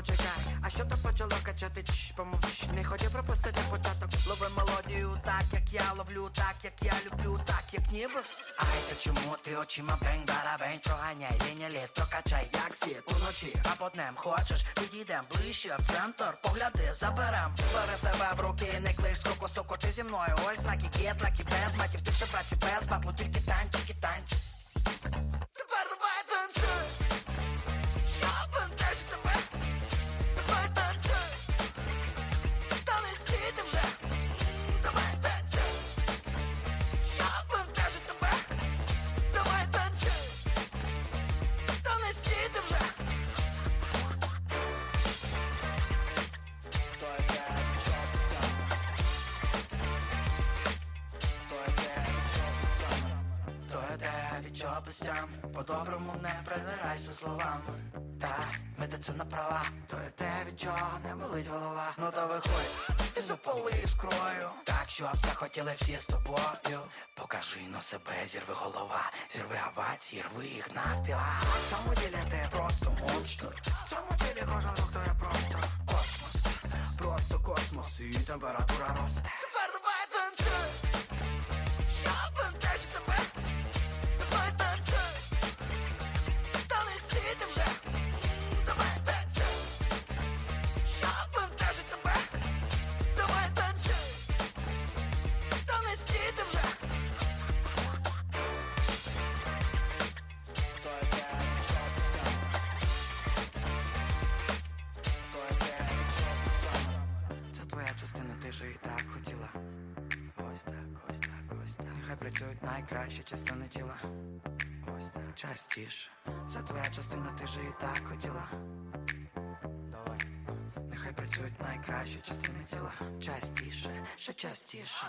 почекай, а що то почало качати? Чш, помовч, не ході пропустити початок. Лови мелодію, так як я ловлю, так як я люблю, так як ніби вс. Ай, та чому ти очима бень, барабень, проганяй, лінія літ, качай, як слід уночі, а по днем хочеш, підійдем ближче в центр, погляди, заберем, бери себе в руки, не клиш, скоко, соко, чи зі мною, ось знаки є, траки без матів, тих, що від по-доброму не придирайся словами. Та медицина права, то йде від чого не болить голова. Ну то виходь і запали іскрою. Так, щоб захотіли всі з тобою. Покажи на себе, зірви голова, зірви авать, зірви їх навпіл. В цьому ділі ти просто монстр. В цьому ділі кожен рух то є просто космос. Просто космос і температура росте. Працюють найкращі частини тіла. Ось так, частіше. Це твоя частина, ти же і так хотіла. Давай. Нехай працюють найкращі частини тіла. Частіше, ще частіше.